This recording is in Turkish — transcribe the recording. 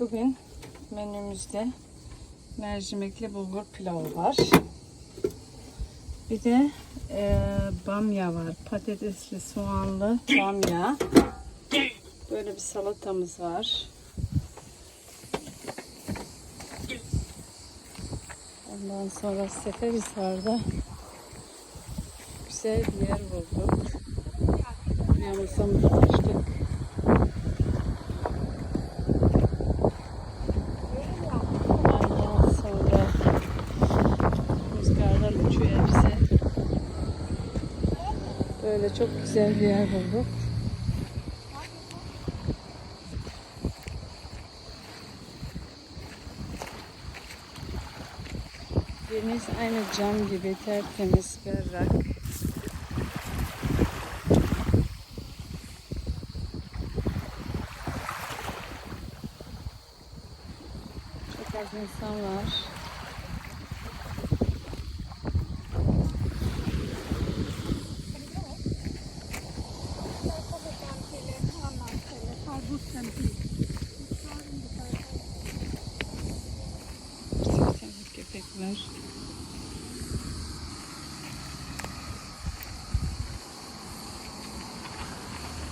Bugün menümüzde mercimekli bulgur pilavı var. Bir de e, bamya var. Patatesli soğanlı bamya. Böyle bir salatamız var. Ondan sonra Seferihisar'da güzel bir yer bulduk. Buraya masamızı Böyle çok güzel bir yer bulduk. Deniz aynı cam gibi tertemiz, berrak. Çok az insan var. Çok köpek var.